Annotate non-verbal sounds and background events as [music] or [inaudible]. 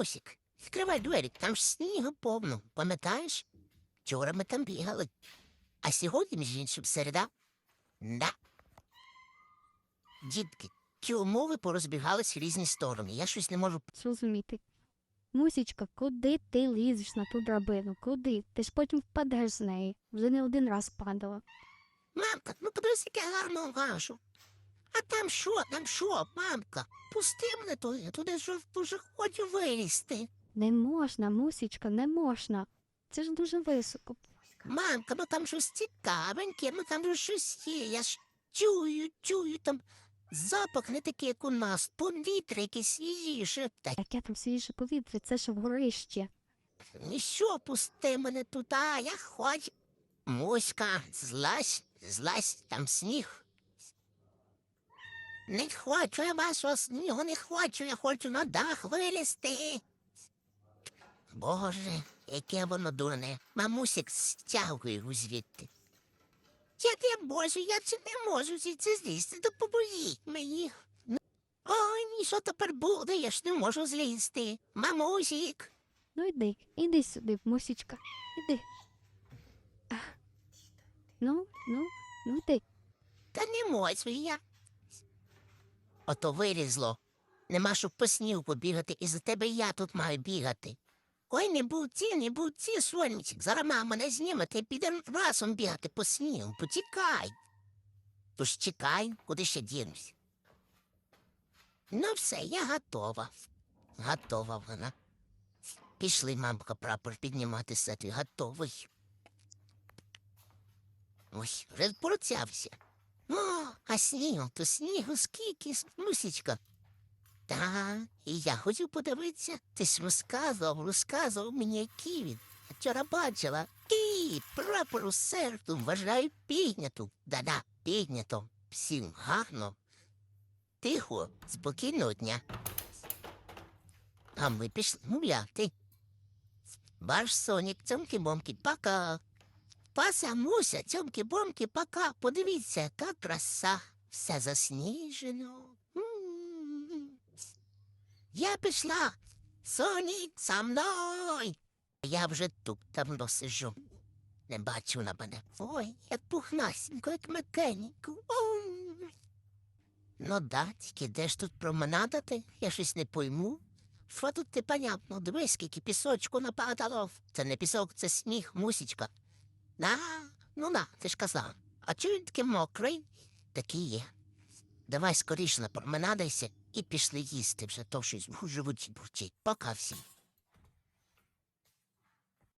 Мамусік, відкривай двері, там ж снігу повно, пам'ятаєш? Вчора ми там бігали. А сьогодні, між іншим, середа. Да. Дітки, чому ви порозбігались в різні сторони? Я щось не можу зрозуміти. Мусічка, куди ти лізеш на ту драбину? Куди? Ти ж потім впадеш з неї. Вже не один раз падала. Мамка, ну подивись, яке гарно гажу. А там що, там що, мамка? Пусти мене туди, туди ж дуже хочу вилізти. Не можна, мусічка, не можна. Це ж дуже високо. Мамка, ну там щось цікавеньке, ну там же щось є. Я ж чую, чую, там запах не такий, як у нас, повітря якесь свіжіше. Та Яке там свіже повітря, це ж горище. і що, пусти мене туди, я хочу. Муська, злазь, злазь, там сніг. Не хочу я вашого снігу, не хочу, я хочу на дах вилізти. Боже, яке воно дурне. Мамусик стягує його звідти. Я не можу, я це не можу звідси злізти, допоможіть мені. Ну, Ой, ні, що тепер буде, я ж не можу злізти. Мамусик. Ну йди, іди сюди, мусічка, іди. Ну, ну, ну йди. Та не можу я. Ото вирізло. Нема щоб по снігу побігати, і за тебе я тут маю бігати. Ой, не будці, не будці, сонечек. Зараз мама мене зніме, ти піде разом бігати по снігу. Потікай. Тож чекай, куди ще дінусь. Ну все, я готова. Готова вона. Пішли, мамка, прапор піднімати з готовий. Ой, вже порцявся. О, [gasps] а снігу, то снігу скільки, мусічка. Та, і я хотів подивитися. Ти ж розказував, розказував мені, який він. Я вчора бачила. І прапору серду вважаю підняту. Да-да, піднято. Всім гарно. Тихо, спокійного дня. А ми пішли гуляти. Ваш сонік, цьомки-бомки, пока. Пася Муся, цьомки-бомки, пока. Подивіться, яка краса. Все засніжено. Я пішла. Сонік, за мною. Я вже тут давно сижу. Не бачу на мене. Ой, як пухнасенько, як мекенько. Ой. Ну да, тільки де ж тут променадати? Я щось не пойму. Що тут непонятно? Дивись, скільки пісочку нападало. Це не пісок, це сніг, мусічка. На, ну на, ти ж казав. А він такий мокрий? Такий є. Давай скоріше променадайся і пішли їсти вже, то щось в животі бурчить. Пока всім.